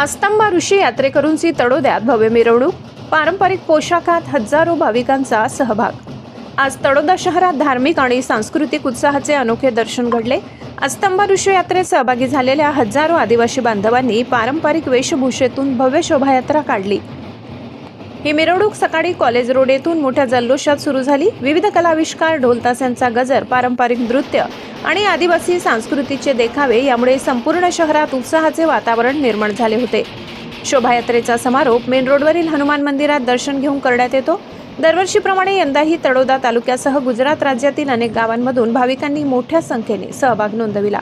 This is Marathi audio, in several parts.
अस्तंबा ऋषी यात्रेकरूंची तडोद्यात भव्य मिरवणूक पारंपरिक पोशाखात हजारो भाविकांचा सहभाग. आज तडोदा शहरात धार्मिक आणि सांस्कृतिक उत्साहाचे अनोखे दर्शन घडले. अस्तंबा ऋषी यात्रेत सहभागी झालेल्या हजारो आदिवासी बांधवांनी पारंपरिक वेशभूषेतून भव्य शोभायात्रा काढली. ही मिरवणूक सकाळी कॉलेज रोड येथून मोठ्या जल्लोषात सुरू झाली. विविध कलाविष्कार ढोलतास्यांचा गजर पारंपरिक नृत्य आणि आदिवासी संस्कृतीचे देखावे यामुळे संपूर्ण शहरात उत्साहाचे वातावरण निर्माण झाले होते. शोभायात्रेचा समारोप मेन रोडवरील हनुमान मंदिरात दर्शन घेऊन करण्यात येतो. दरवर्षीप्रमाणे यंदाही तडोदा तालुक्यासह गुजरात राज्यातील अनेक गावांमधून भाविकांनी मोठ्या संख्येने सहभाग नोंदविला.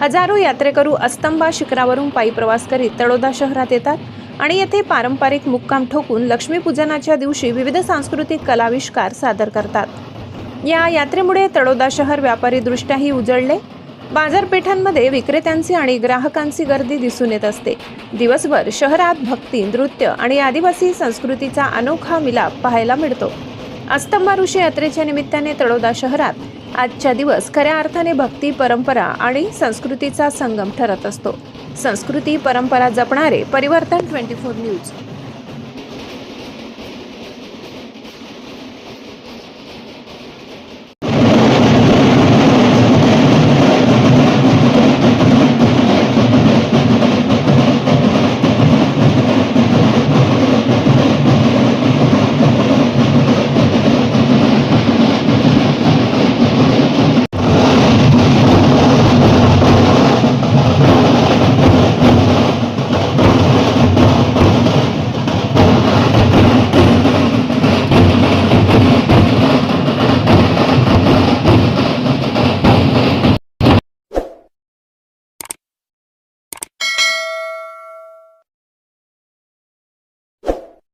हजारो यात्रेकरू अस्तंबा शिखरावरून पायी प्रवास करीत तडोदा शहरात येतात आणि येथे पारंपरिक मुक्काम ठोकून लक्ष्मीपूजनाच्या दिवशी विविध सांस्कृतिक कलाविष्कार सादर करतात. या यात्रेमुळे तडोदा शहर व्यापारीदृष्ट्याही उजळले. बाजारपेठांमध्ये विक्रेत्यांची आणि ग्राहकांची गर्दी दिसून येत असते. दिवसभर शहरात भक्ती नृत्य आणि आदिवासी संस्कृतीचा अनोखा मिलाप पाहायला मिळतो. अस्तंबा ऋषी यात्रेच्या निमित्ताने तळोदा शहरात आजच्या दिवस खऱ्या अर्थाने भक्ती परंपरा आणि संस्कृतीचा संगम ठरत असतो. संस्कृती परंपरा जपणारे परिवर्तन ट्वेंटी फोर न्यूज.